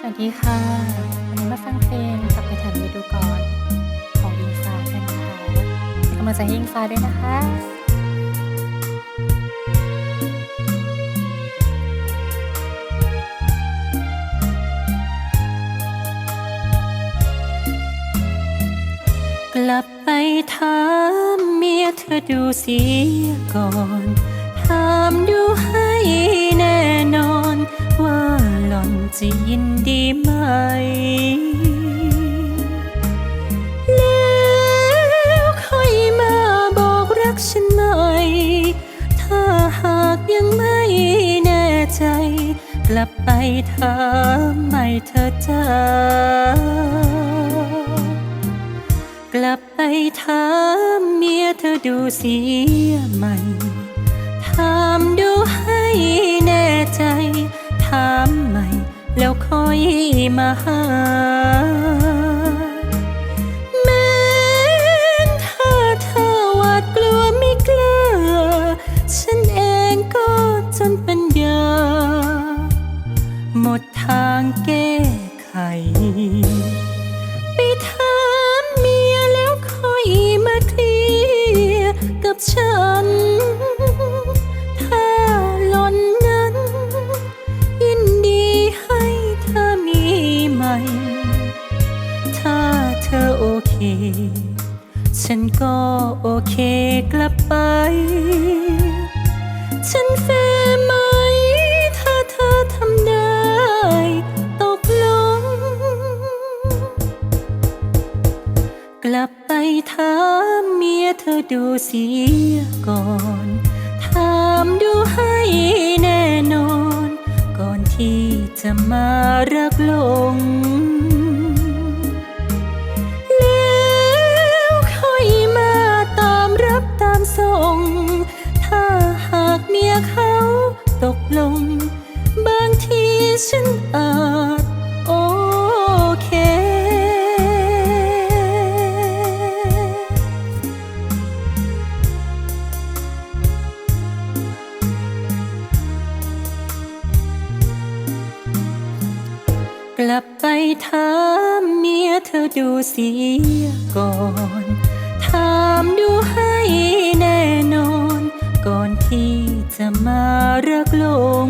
สวัสดีค่ะ วันนี้มาฟังเพลงกลับไปถามฤดูก่อนของอิงฟ้ากันนะคะเป็นกำลังใจให้อิงฟ้าด้วยนะคะกลับไปถามเมียเธอดูเสียก่อน ถามดูให้แน่นอนว่า จะยินดีไหม แล้วค่อยมาบอกรักฉันหน่อยถ้าหากยังไม่แน่ใจ กลับไปถามใหม่เธอจ้ากลับไปถามเมียเธอดูเสียใหม่ มาหาแม้นถ้าเธอหวาดกลัวไม่กล้า ฉันเองก็จนเป็นยา หมดทางแก้ไข ฉันก็โอเคกลับไป ฉันแฟไหม ถ้าเธอทำได้ ตกลง กลับไปถามเมียเธอดูเสียก่อน ถามดูให้แน่นอน ก่อนที่จะมารักหลง ลับไปถามเมียเธอดูเสียก่อน ถามดูให้แน่นอน ก่อนที่จะมารักลง